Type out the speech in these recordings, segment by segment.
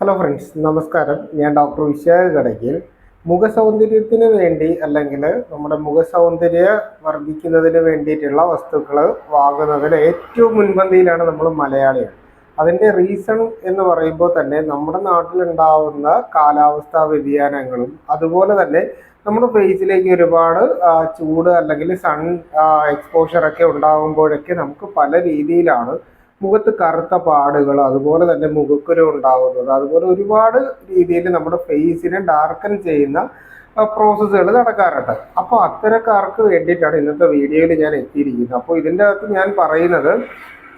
Hello friends നമസ്കാരം. ഞാൻ doctor Vishakha Kadakkal മുഖസൗന്ദര്യത്തിന് വേണ്ടി അല്ലെങ്കിൽ നമ്മുടെ മുഖസൗന്ദര്യ വർദ്ധിക്കുന്നതിന് വേണ്ടിയിട്ടുള്ള വസ്തുക്കൾ വാങ്ങുന്നതിൽ ഏറ്റവും മുൻപന്തിയിലാണ് നമ്മൾ മലയാളികൾ. അതിന്റെ റീസൺ എന്ന് പറയുമ്പോൾ തന്നെ നമ്മുടെ നാട്ടിലുണ്ടാവുന്ന കാലാവസ്ഥാ വ്യതിയാനങ്ങളും അതുപോലെ തന്നെ നമ്മുടെ ഫേസിലേക്ക് ഒരുപാട് ചൂട് അല്ലെങ്കിൽ സൺ എക്സ്പോഷറൊക്കെ ഉണ്ടാകുമ്പോഴൊക്കെ നമുക്ക് പല രീതിയിലാണ് മുഖത്ത് കറുത്ത പാടുകൾ അതുപോലെ തന്നെ മുഖക്കുരു ഉണ്ടാകുന്നത് അതുപോലെ ഒരുപാട് രീതിയിൽ നമ്മുടെ ഫേസിനെ ഡാർക്കൻ ചെയ്യുന്ന പ്രോസസ്സുകൾ നടക്കാറുണ്ട്. അപ്പോൾ അത്തരക്കാർക്ക് വേണ്ടിയിട്ടാണ് ഇന്നത്തെ വീഡിയോയിൽ ഞാൻ എത്തിയിരിക്കുന്നത്. അപ്പോൾ ഇതിന്റെ അകത്ത് ഞാൻ പറയുന്നത്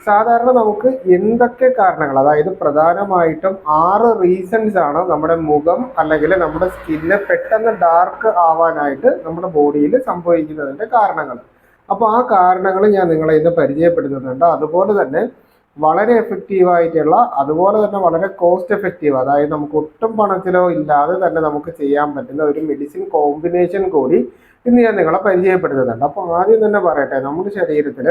സാധാരണ നമുക്ക് എന്തൊക്കെ കാരണങ്ങൾ അതായത് പ്രധാനമായിട്ടും ആറ് റീസൺസ് ആണ് നമ്മുടെ മുഖം അല്ലെങ്കിൽ നമ്മുടെ സ്കിന്ന് പെട്ടെന്ന് ഡാർക്ക് ആവാനായിട്ട് നമ്മുടെ ബോഡിയിൽ സംഭവിക്കുന്നതിന്റെ കാരണങ്ങൾ. അപ്പോൾ ആ കാരണങ്ങൾ ഞാൻ നിങ്ങളെ ഇന്ന് പരിചയപ്പെടുത്തുന്നുണ്ട്. അതുപോലെ തന്നെ വളരെ എഫക്റ്റീവ് ആയിട്ടുള്ള അതുപോലെ തന്നെ വളരെ കോസ്റ്റ് എഫക്റ്റീവ് അതായത് നമുക്ക് ഒട്ടും പണത്തിലോ ഇല്ലാതെ തന്നെ നമുക്ക് ചെയ്യാൻ പറ്റുന്ന ഒരു മെഡിസിൻ കോമ്പിനേഷൻ കൂടി ഇന്ന് ഞാൻ നിങ്ങളെ പരിചയപ്പെടുത്തുന്നുണ്ട്. അപ്പോൾ ആദ്യം തന്നെ പറയട്ടെ നമ്മുടെ ശരീരത്തിൽ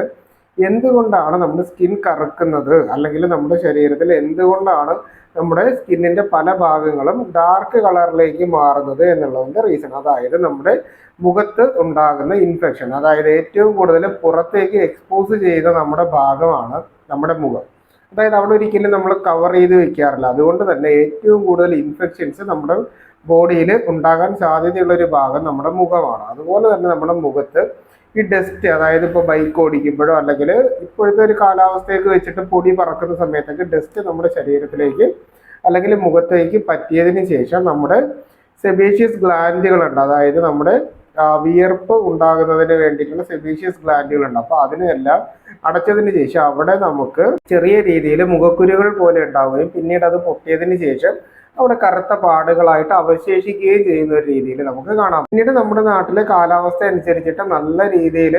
എന്തുകൊണ്ടാണ് നമ്മുടെ സ്കിൻ കറുക്കുന്നത്? അല്ലെങ്കിൽ നമ്മുടെ ശരീരത്തിൽ എന്തുകൊണ്ടാണ് നമ്മുടെ സ്കിന്നിന്റെ പല ഭാഗങ്ങളും ഡാർക്ക് കളറിലേക്ക് മാറുന്നത് എന്നുള്ളതിന്റെ റീസൺ. അതായത് നമ്മുടെ മുഖത്ത് ഉണ്ടാകുന്ന ഇൻഫെക്ഷൻ. അതായത് ഏറ്റവും കൂടുതൽ പുറത്തേക്ക് എക്സ്പോസ് ചെയ്ത നമ്മുടെ ഭാഗമാണ് നമ്മുടെ മുഖം. അതായത് അവിടെ ഒരിക്കലും നമ്മൾ കവർ ചെയ്ത് വെക്കാറില്ല. അതുകൊണ്ട് തന്നെ ഏറ്റവും കൂടുതൽ ഇൻഫെക്ഷൻസ് നമ്മുടെ ബോഡിയിൽ ഉണ്ടാകാൻ സാധ്യതയുള്ള ഒരു ഭാഗം നമ്മുടെ മുഖമാണ്. അതുപോലെ തന്നെ നമ്മുടെ മുഖത്ത് ഈ ഡസ്റ്റ് അതായത് ഇപ്പോൾ ബൈക്ക് ഓടിക്കുമ്പോഴോ അല്ലെങ്കിൽ ഇപ്പോഴത്തെ ഒരു കാലാവസ്ഥയൊക്കെ വെച്ചിട്ട് പൊടി പറക്കുന്ന സമയത്തൊക്കെ ഡസ്റ്റ് നമ്മുടെ ശരീരത്തിലേക്ക് അല്ലെങ്കിൽ മുഖത്തേക്ക് പറ്റിയതിന് ശേഷം നമ്മുടെ സെബേഷ്യസ് ഗ്ലാൻഡുകളുണ്ട് അതായത് നമ്മുടെ വിയർപ്പ് ഉണ്ടാകുന്നതിന് വേണ്ടിയിട്ടുള്ള സെബേഷ്യസ് ഗ്ലാൻഡുകളുണ്ട് അപ്പോൾ അതിനെല്ലാം അടച്ചതിന് ശേഷം അവിടെ നമുക്ക് ചെറിയ രീതിയിൽ മുഖക്കുരുകൾ പോലെ ഉണ്ടാവുകയും പിന്നീട് അത് പൊട്ടിയതിന് ശേഷം അവിടെ കറുത്ത പാടുകളായിട്ട് അവശേഷിക്കുകയും ചെയ്യുന്ന ഒരു രീതിയിൽ നമുക്ക് കാണാം. പിന്നീട് നമ്മുടെ നാട്ടിലെ കാലാവസ്ഥ അനുസരിച്ചിട്ട് നല്ല രീതിയിൽ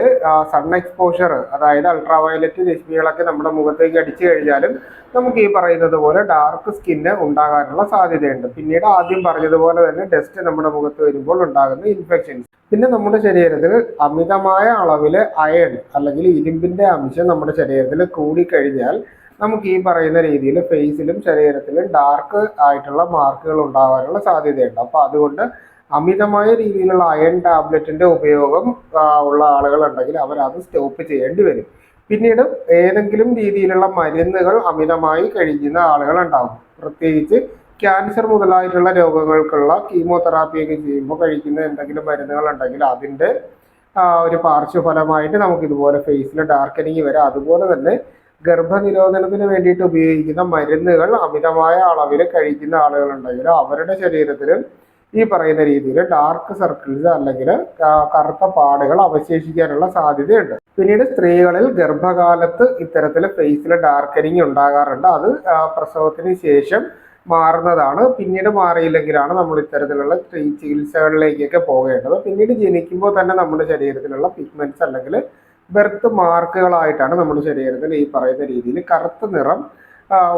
സൺ എക്സ്പോഷർ അതായത് അൾട്രാ വയലറ്റ് രശ്മികളൊക്കെ നമ്മുടെ മുഖത്തേക്ക് അടിച്ചു കഴിഞ്ഞാലും നമുക്ക് ഈ പറയുന്നത് പോലെ ഡാർക്ക് സ്കിന്ന് ഉണ്ടാകാനുള്ള സാധ്യതയുണ്ട്. പിന്നീട് ആദ്യം പറഞ്ഞതുപോലെ തന്നെ ഡസ്റ്റ് നമ്മുടെ മുഖത്ത് വരുമ്പോൾ ഉണ്ടാകുന്ന ഇൻഫെക്ഷൻസ് പിന്നെ നമ്മുടെ ശരീരത്തിൽ അമിതമായ അളവിൽ അയൺ അല്ലെങ്കിൽ ഇരുമ്പിന്റെ അംശം നമ്മുടെ ശരീരത്തിൽ കൂടിക്കഴിഞ്ഞാൽ നമുക്ക് ഈ പറയുന്ന രീതിയിൽ ഫേസിലും ശരീരത്തിലും ഡാർക്ക് ആയിട്ടുള്ള മാർക്കുകൾ ഉണ്ടാവാനുള്ള സാധ്യതയുണ്ട്. അപ്പോൾ അതുകൊണ്ട് അമിതമായ രീതിയിലുള്ള അയൺ ടാബ്ലറ്റിന്റെ ഉപയോഗം ഉള്ള ആളുകളുണ്ടെങ്കിൽ അവർ അത് സ്റ്റോപ്പ് ചെയ്യേണ്ടി വരും. പിന്നീട് ഏതെങ്കിലും രീതിയിലുള്ള മരുന്നുകൾ അമിതമായി കഴിക്കുന്ന ആളുകൾ ഉണ്ടാവും. പ്രത്യേകിച്ച് ക്യാൻസർ മുതലായിട്ടുള്ള രോഗങ്ങൾക്കുള്ള കീമോതെറാപ്പിയൊക്കെ ചെയ്യുമ്പോൾ കഴിക്കുന്ന എന്തെങ്കിലും മരുന്നുകൾ ഉണ്ടെങ്കിൽ അതിന്റെ ഒരു പാർശ്വഫലമായിട്ട് നമുക്ക് ഇതുപോലെ ഫേസിൽ ഡാർക്കനിങ് വരാം. അതുപോലെ തന്നെ ഗർഭനിരോധനത്തിന് വേണ്ടിയിട്ട് ഉപയോഗിക്കുന്ന മരുന്നുകൾ അമിതമായ അളവിൽ കഴിക്കുന്ന ആളുകളുണ്ടെങ്കിൽ അവരുടെ ശരീരത്തിൽ ഈ പറയുന്ന രീതിയിൽ ഡാർക്ക് സർക്കിൾസ് അല്ലെങ്കിൽ കറുത്ത പാടുകൾ അവശേഷിക്കാനുള്ള സാധ്യതയുണ്ട്. പിന്നീട് സ്ത്രീകളിൽ ഗർഭകാലത്ത് ഇത്തരത്തിൽ ഫേസിൽ ഡാർക്കനിങ് ഉണ്ടാകാറുണ്ട്. അത് പ്രസവത്തിന് ശേഷം മാറുന്നതാണ്. പിന്നീട് മാറിയില്ലെങ്കിലാണ് നമ്മൾ ഇത്തരത്തിലുള്ള ചികിത്സകളിലേക്കൊക്കെ പോകേണ്ടത്. പിന്നീട് ജനിക്കുമ്പോൾ തന്നെ നമ്മുടെ ശരീരത്തിലുള്ള പിഗ്മെന്റ്സ് അല്ലെങ്കിൽ ബെർത്ത് മാർക്കുകളായിട്ടാണ് നമ്മുടെ ശരീരത്തിൽ ഈ പറയുന്ന രീതിയിൽ കറുത്ത നിറം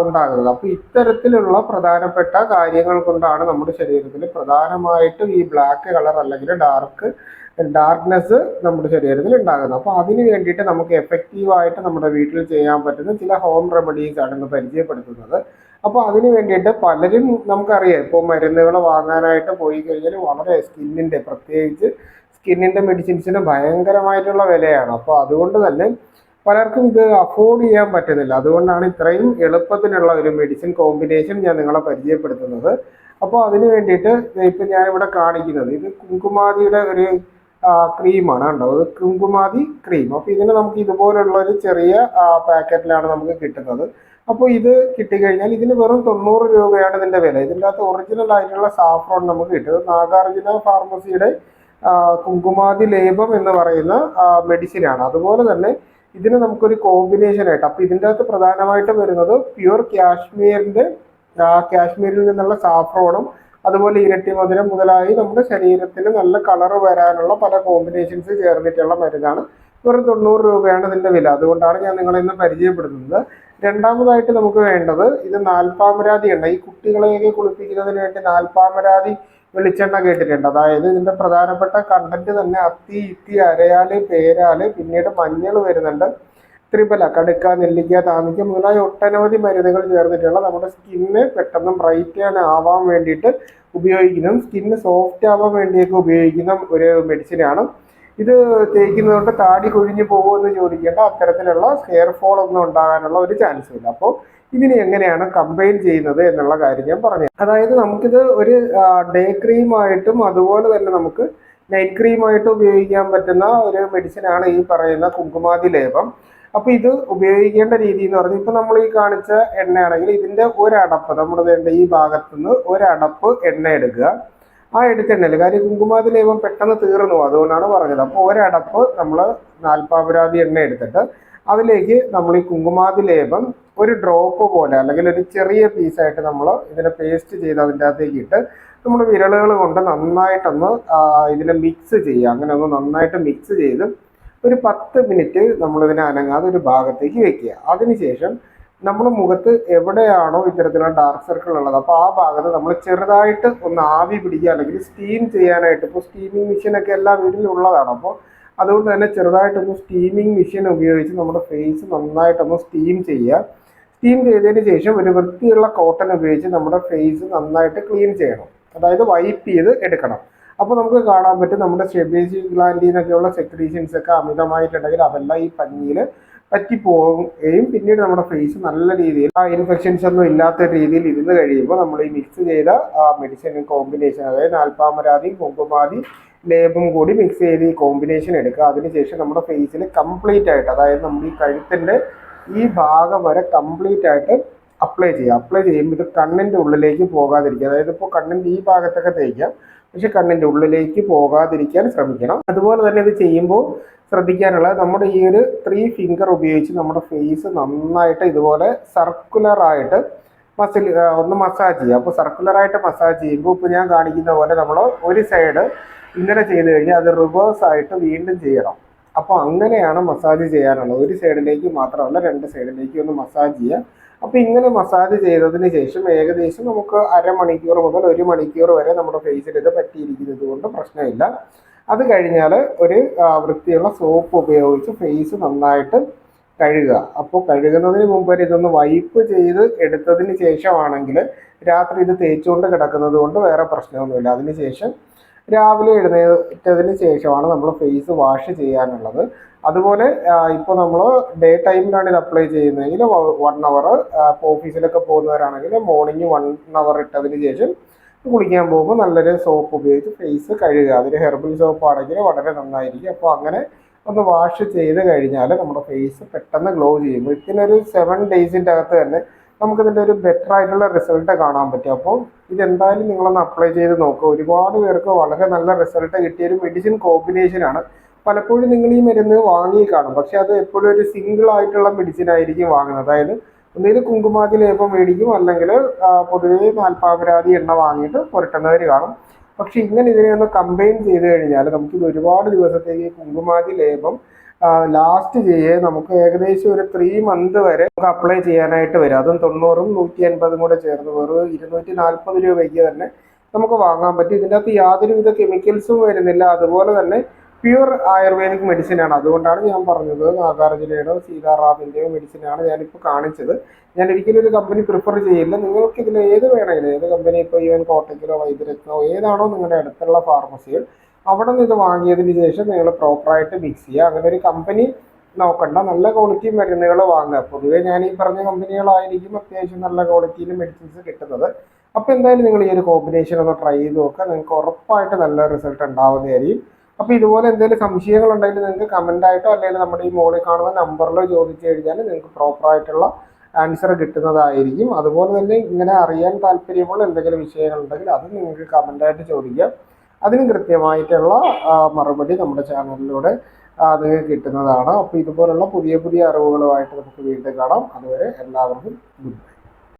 ഉണ്ടാകുന്നത്. അപ്പോൾ ഇത്തരത്തിലുള്ള പ്രധാനപ്പെട്ട കാര്യങ്ങൾ കൊണ്ടാണ് നമ്മുടെ ശരീരത്തിൽ പ്രധാനമായിട്ടും ഈ ബ്ലാക്ക് കളർ അല്ലെങ്കിൽ ഡാർക്ക് ഡാർക്ക്നെസ് നമ്മുടെ ശരീരത്തിൽ ഉണ്ടാകുന്നത്. അപ്പോൾ അതിന് വേണ്ടിയിട്ട് നമുക്ക് എഫക്റ്റീവായിട്ട് നമ്മുടെ വീട്ടിൽ ചെയ്യാൻ പറ്റുന്ന ചില ഹോം റെമഡീസ് ആണ് ഇന്ന് പരിചയപ്പെടുത്തുന്നത്. അപ്പോൾ അതിന് വേണ്ടിയിട്ട് പലരും നമുക്കറിയാം ഇപ്പോൾ മരുന്നുകൾ വാങ്ങാനായിട്ട് പോയി കഴിഞ്ഞാൽ വളരെ സ്കിന്നിന്റെ പ്രത്യേകിച്ച് സ്കിന്നിന്റെ മെഡിസിൻസിന് ഭയങ്കരമായിട്ടുള്ള വിലയാണ്. അപ്പോൾ അതുകൊണ്ട് തന്നെ പലർക്കും ഇത് അഫോർഡ് ചെയ്യാൻ പറ്റുന്നില്ല. അതുകൊണ്ടാണ് ഇത്രയും എളുപ്പത്തിലുള്ള ഒരു മെഡിസിൻ കോമ്പിനേഷൻ ഞാൻ നിങ്ങളെ പരിചയപ്പെടുത്തുന്നത്. അപ്പോൾ അതിന് വേണ്ടിയിട്ട് ഇപ്പം ഞാനിവിടെ കാണിക്കുന്നത്. ഇത് കുങ്കുമാതിയുടെ ഒരു ക്രീമാണ് കണ്ടോ? ഇത് കുങ്കുമാതി ക്രീം. അപ്പോൾ ഇതിന് നമുക്ക് ഇതുപോലുള്ള ഒരു ചെറിയ പാക്കറ്റിലാണ് നമുക്ക് കിട്ടുന്നത്. അപ്പോൾ ഇത് കിട്ടിക്കഴിഞ്ഞാൽ ഇതിന് വെറും തൊണ്ണൂറ് രൂപയാണ് ഇതിന്റെ വില. ഇതിന്റെ അകത്ത് ഒറിജിനൽ ആയിട്ടുള്ള സാഫ്രോൺ നമുക്ക് കിട്ടും. നാഗാർജുന ഫാർമസിയുടെ കുങ്കുമാതി ലേപം എന്ന് പറയുന്ന മെഡിസിനാണ്. അതുപോലെ തന്നെ ഇതിന് നമുക്കൊരു കോമ്പിനേഷൻ ആയിട്ട് അപ്പോൾ ഇതിന്റെ അകത്ത് പ്രധാനമായിട്ട് വരുന്നത് പ്യുർ കാശ്മീരിന്റെ കാശ്മീരിൽ നിന്നുള്ള സാഫ്രോണും അതുപോലെ ഇരട്ടി മധുരം മുതലായി നമ്മുടെ ശരീരത്തിന് നല്ല കളർ വരാനുള്ള പല കോമ്പിനേഷൻസ് ചേർന്നിട്ടുള്ള മരുന്നാണ്. വെറും തൊണ്ണൂറ് രൂപയാണ് ഇതിന്റെ വില. അതുകൊണ്ടാണ് ഞാൻ നിങ്ങളെ ഇന്ന് പരിചയപ്പെടുത്തുന്നത്. രണ്ടാമതായിട്ട് നമുക്ക് വേണ്ടത് ഇത് നാൽപ്പാമരാതി എണ്ണ. ഈ കുട്ടികളെയൊക്കെ കുളിപ്പിക്കുന്നതിന് വേണ്ടി നാൽപ്പാമരാതി വെളിച്ചെണ്ണ കേട്ടിട്ടുണ്ട്. അതായത് ഇതിന്റെ പ്രധാനപ്പെട്ട കണ്ടന്റ് തന്നെ അത്തി ഇത്തി അരയാൽ പേരാൽ പിന്നീട് മഞ്ഞൾ വരുന്നുണ്ട്. ത്രിപല കടുക്ക നെല്ലിക്ക താമിക്ക മുതലായ ഒട്ടനവധി മരുന്നുകൾ ചേർന്നിട്ടുള്ള നമ്മുടെ സ്കിന്ന് പെട്ടെന്ന് ബ്രൈറ്റ് ആവാൻ വേണ്ടിയിട്ട് ഉപയോഗിക്കുന്നതും സ്കിന്ന് സോഫ്റ്റ് ആവാൻ വേണ്ടിയൊക്കെ ഉപയോഗിക്കുന്ന ഒരു മെഡിസിനാണ് ഇത് തേക്കുന്നതുകൊണ്ട് താടി കൊഴിഞ്ഞു പോകുമെന്ന് ചോദിക്കേണ്ട അത്തരത്തിലുള്ള ഹെയർ ഫോൾ ഒന്നും ഉണ്ടാകാനുള്ള ഒരു ചാൻസും ഇല്ല. അപ്പോൾ ഇതിനെ എങ്ങനെയാണ് കമ്പൈൻ ചെയ്യുന്നത് എന്നുള്ള കാര്യം ഞാൻ പറഞ്ഞു അതായത് നമുക്കിത് ഒരു ഡേ ക്രീമായിട്ടും അതുപോലെ തന്നെ നമുക്ക് നൈറ്റ് ക്രീമായിട്ടും ഉപയോഗിക്കാൻ പറ്റുന്ന ഒരു മെഡിസിനാണ് ഈ പറയുന്ന കുങ്കുമാതി ലേപം. അപ്പോൾ ഇത് ഉപയോഗിക്കേണ്ട രീതി എന്ന് പറഞ്ഞാൽ ഇപ്പൊ നമ്മൾ ഈ കാണിച്ച എണ്ണയാണെങ്കിൽ ഇതിന്റെ ഒരടപ്പ് നമ്മുടെ വേണ്ട ഈ ഭാഗത്തു നിന്ന് ഒരടപ്പ് എണ്ണ എടുക്കുക. ആ എടുത്ത എണ്ണയിൽ കാര്യം കുങ്കുമാതി ലേപം പെട്ടെന്ന് തീർന്നു അതുകൊണ്ടാണ് പറഞ്ഞത്. അപ്പോൾ ഒരടപ്പ് നമ്മൾ നാൽപ്പാപരാതി എണ്ണ എടുത്തിട്ട് അതിലേക്ക് നമ്മൾ ഈ കുങ്കുമാതി ലേപം ഒരു ഡ്രോപ്പ് പോലെ അല്ലെങ്കിൽ ഒരു ചെറിയ പീസായിട്ട് നമ്മൾ ഇതിനെ പേസ്റ്റ് ചെയ്ത് അതിന്റെ അകത്തേക്ക് ഇട്ട് നമ്മൾ വിരലുകൾ കൊണ്ട് നന്നായിട്ടൊന്ന് ഇതിനെ മിക്സ് ചെയ്യുക. അങ്ങനെ ഒന്ന് നന്നായിട്ട് മിക്സ് ചെയ്ത് ഒരു പത്ത് മിനിറ്റ് നമ്മളിതിനെ അനങ്ങാതെ ഒരു ഭാഗത്തേക്ക് വെക്കുക. അതിനുശേഷം നമ്മൾ മുഖത്ത് എവിടെയാണോ ഇത്തരത്തിലുള്ള ഡാർക്ക് സർക്കിൾ ഉള്ളത് അപ്പോൾ ആ ഭാഗത്ത് നമ്മൾ ചെറുതായിട്ട് ഒന്ന് ആവി പിടിക്കുക അല്ലെങ്കിൽ സ്റ്റീം ചെയ്യാനായിട്ട് ഇപ്പോൾ സ്റ്റീമിങ് മെഷീനൊക്കെ എല്ലാ വീട്ടിലും ഉള്ളതാണ്. അപ്പോൾ അതുകൊണ്ട് തന്നെ ചെറുതായിട്ടൊന്ന് സ്റ്റീമിംഗ് മെഷീൻ ഉപയോഗിച്ച് നമ്മുടെ ഫേസ് നന്നായിട്ടൊന്ന് സ്റ്റീം ചെയ്യുക. സ്റ്റീം ചെയ്തതിന് ശേഷം ഒരു വൃത്തിയുള്ള കോട്ടൺ ഉപയോഗിച്ച് നമ്മുടെ ഫേസ് നന്നായിട്ട് ക്ലീൻ ചെയ്യണം. അതായത് വൈപ്പ് ചെയ്ത് എടുക്കണം. അപ്പോൾ നമുക്ക് കാണാൻ പറ്റും നമ്മുടെ ഷെബേജി ഗ്ലാൻഡിൽ നിന്നൊക്കെയുള്ള സെക്രീഷൻസ് ഒക്കെ അമിതമായിട്ടുണ്ടെങ്കിൽ അതെല്ലാം ഈ പഞ്ഞിയിൽ പറ്റിപ്പോവുകയും പിന്നീട് നമ്മുടെ ഫേസ് നല്ല രീതിയിൽ ആ ഇൻഫെക്ഷൻസ് ഒന്നും ഇല്ലാത്ത രീതിയിൽ ഇരുന്ന് കഴിയുമ്പോൾ നമ്മൾ ഈ മിക്സ് ചെയ്ത ആ മെഡിസിൻ കോമ്പിനേഷൻ അതായത് നാൽപ്പാമരാതി കുങ്കുമാതി ലേബും കൂടി മിക്സ് ചെയ്ത് ഈ കോമ്പിനേഷൻ എടുക്കുക. അതിനുശേഷം നമ്മുടെ ഫേസിൽ കംപ്ലീറ്റ് ആയിട്ട് അതായത് നമ്മൾ ഈ കഴുത്തിന്റെ ഈ ഭാഗം വരെ കംപ്ലീറ്റ് ആയിട്ട് അപ്ലൈ ചെയ്യുക. അപ്ലൈ ചെയ്യുമ്പോൾ ഇത് കണ്ണിന്റെ ഉള്ളിലേക്ക് പോകാതിരിക്കുക. അതായത് ഇപ്പോൾ കണ്ണിന്റെ ഈ ഭാഗത്തൊക്കെ തേക്കാം. പക്ഷെ കണ്ണിന്റെ ഉള്ളിലേക്ക് പോകാതിരിക്കാൻ ശ്രമിക്കണം. അതുപോലെ തന്നെ ഇത് ചെയ്യുമ്പോൾ ശ്രദ്ധിക്കാനുള്ളത് നമ്മുടെ ഈ ഒരു ത്രീ ഫിംഗർ ഉപയോഗിച്ച് നമ്മുടെ ഫേസ് നന്നായിട്ട് ഇതുപോലെ സർക്കുലർ ആയിട്ട് മസിൽ ഒന്ന് മസാജ് ചെയ്യുക. അപ്പോൾ സർക്കുലറായിട്ട് മസാജ് ചെയ്യുമ്പോൾ ഇപ്പോൾ ഞാൻ കാണിക്കുന്ന പോലെ നമ്മൾ ഒരു സൈഡ് ഇങ്ങനെ ചെയ്ത് കഴിഞ്ഞാൽ അത് റിവേഴ്സ് ആയിട്ട് വീണ്ടും ചെയ്യണം. അപ്പോൾ അങ്ങനെയാണ് മസാജ് ചെയ്യാനുള്ളത്. ഒരു സൈഡിലേക്ക് മാത്രമല്ല രണ്ട് സൈഡിലേക്ക് ഒന്ന് മസാജ് ചെയ്യുക. അപ്പോൾ ഇങ്ങനെ മസാജ് ചെയ്തതിന് ശേഷം ഏകദേശം നമുക്ക് അരമണിക്കൂർ മുതൽ ഒരു മണിക്കൂർ വരെ നമ്മുടെ ഫേസിൽ ഇത് പറ്റിയിരിക്കുന്നത് കൊണ്ട് പ്രശ്നമില്ല. അത് കഴിഞ്ഞാൽ ഒരു വൃത്തിയുള്ള സോപ്പ് ഉപയോഗിച്ച് ഫേസ് നന്നായിട്ട് കഴുകുക. അപ്പോൾ കഴുകുന്നതിന് മുമ്പ് ഇതൊന്ന് വൈപ്പ് ചെയ്ത് എടുത്തതിന് ശേഷമാണെങ്കിൽ രാത്രി ഇത് തേച്ചുകൊണ്ട് കിടക്കുന്നത് കൊണ്ട് വേറെ പ്രശ്നമൊന്നുമില്ല. അതിന് ശേഷം രാവിലെ എഴുന്നേറ്റതിന് ശേഷമാണ് നമ്മൾ ഫേസ് വാഷ് ചെയ്യാനുള്ളത്. അതുപോലെ ഇപ്പോൾ നമ്മൾ ഡേ ടൈമിലാണ് ഇത് അപ്ലൈ ചെയ്യുന്നതെങ്കിൽ വൺ അവർ ഇപ്പോൾ ഓഫീസിലൊക്കെ പോകുന്നവരാണെങ്കിൽ മോർണിംഗ് വൺ അവർ ഇട്ടതിന് ശേഷം കുളിക്കാൻ പോകുമ്പോൾ നല്ലൊരു സോപ്പ് ഉപയോഗിച്ച് ഫേസ് കഴുകുക. അതിൽ ഹെർബൽ സോപ്പ് ആണെങ്കിൽ വളരെ നന്നായിരിക്കും. അപ്പോൾ അങ്ങനെ ഒന്ന് വാഷ് ചെയ്ത് കഴിഞ്ഞാൽ നമ്മുടെ ഫേസ് പെട്ടെന്ന് ഗ്ലോ ചെയ്യും. വിത്തിനൊരു സെവൻ ഡേയ്സിന്റെ അകത്ത് തന്നെ നമുക്കിതിന്റെ ഒരു ബെറ്റർ ആയിട്ടുള്ള റിസൾട്ട് കാണാൻ പറ്റും. അപ്പോൾ ഇതെന്തായാലും നിങ്ങളൊന്ന് അപ്ലൈ ചെയ്ത് നോക്കുക ഒരുപാട് പേർക്ക് വളരെ നല്ല റിസൾട്ട് കിട്ടിയ ഒരു മെഡിസിൻ കോമ്പിനേഷനാണ് പലപ്പോഴും നിങ്ങൾ ഈ മരുന്ന് വാങ്ങി കാണും. പക്ഷെ അത് എപ്പോഴും ഒരു സിംഗിൾ ആയിട്ടുള്ള മെഡിസിൻ ആയിരിക്കും വാങ്ങുന്നത്. അതായത് ഒന്നുകിൽ കുങ്കുമാതി ലേപം മേടിക്കും അല്ലെങ്കിൽ പൊതുവേ നാൽപ്പാമരാതി എണ്ണ വാങ്ങിയിട്ട് പുരട്ടുന്നവർ കാണും. പക്ഷെ ഇങ്ങനെ ഇതിനെ ഒന്ന് കമ്പൈൻ ചെയ്ത് കഴിഞ്ഞാൽ നമുക്കിത് ഒരുപാട് ദിവസത്തേക്ക് കുങ്കുമാതി ലേപം ലാസ്റ്റ് ചെയ്യേ നമുക്ക് ഏകദേശം ഒരു ത്രീ മന്ത് വരെ നമുക്ക് അപ്ലൈ ചെയ്യാനായിട്ട് വരും. അതും തൊണ്ണൂറും നൂറ്റി അൻപതും കൂടെ ചേർന്ന് വെറും ഇരുന്നൂറ്റി നാൽപ്പത് രൂപയ്ക്ക് തന്നെ നമുക്ക് വാങ്ങാൻ പറ്റും. ഇതിന്റെ അകത്ത് യാതൊരുവിധ കെമിക്കൽസും വരുന്നില്ല. അതുപോലെ തന്നെ പ്യുവർ ആയുർവേദിക് മെഡിസിനാണ് അതുകൊണ്ടാണ് ഞാൻ പറഞ്ഞത് നാഗാർജുനയുടെയോ സീതാറാമിന്റെയോ മെഡിസിനാണ് ഞാനിപ്പോൾ കാണിച്ചത്. ഞാൻ ഒരിക്കലും ഒരു കമ്പനി പ്രിഫർ ചെയ്യില്ല. നിങ്ങൾക്ക് ഇതിൽ ഏത് വേണമെങ്കിലും ഏത് കമ്പനി ഇപ്പോൾ ഈവൻ കോട്ടയ്ക്കിലോ വൈദ്യരത്നോ ഏതാണോ നിങ്ങളുടെ അടുത്തുള്ള ഫാർമസികൾ അവിടെ നിന്ന് ഇത് വാങ്ങിയതിന് ശേഷം നിങ്ങൾ പ്രോപ്പറായിട്ട് മിക്സ് ചെയ്യുക. അങ്ങനെ ഒരു കമ്പനി നോക്കണ്ട. നല്ല ക്വാളിറ്റി മരുന്നുകൾ വാങ്ങുക. പൊതുവേ ഞാൻ ഈ പറഞ്ഞ കമ്പനികളായിരിക്കും അത്യാവശ്യം നല്ല ക്വാളിറ്റിയിൽ മെഡിസിൻസ് കിട്ടുന്നത്. അപ്പോൾ എന്തായാലും നിങ്ങൾ ഈ ഒരു കോമ്പിനേഷൻ ഒന്ന് ട്രൈ ചെയ്ത് നോക്കുക. നിങ്ങൾക്ക് ഉറപ്പായിട്ട് നല്ല റിസൾട്ട് ഉണ്ടാവുന്നതായിരിക്കും. അപ്പോൾ ഇതുപോലെ എന്തെങ്കിലും സംശയങ്ങൾ ഉണ്ടെങ്കിൽ നിങ്ങൾക്ക് കമന്റ് ആയിട്ടോ അല്ലെങ്കിൽ നമ്മുടെ ഈ മോളിൽ കാണുന്ന നമ്പറിലോ ചോദിച്ചു കഴിഞ്ഞാൽ നിങ്ങൾക്ക് പ്രോപ്പറായിട്ടുള്ള ആൻസർ കിട്ടുന്നതായിരിക്കും. അതുപോലെ തന്നെ ഇങ്ങനെ അറിയാൻ താല്പര്യമുള്ള എന്തെങ്കിലും വിഷയങ്ങളുണ്ടെങ്കിൽ അത് നിങ്ങൾക്ക് കമന്റായിട്ട് ചോദിക്കാം. അതിന് കൃത്യമായിട്ടുള്ള മറുപടി നമ്മുടെ ചാനലിലൂടെ അത് കിട്ടുന്നതാണ്. അപ്പോൾ ഇതുപോലുള്ള പുതിയ പുതിയ അറിവുകളുമായിട്ട് നമുക്ക് വീണ്ടും കാണാം. അതുവരെ എല്ലാവർക്കും ഗുഡ്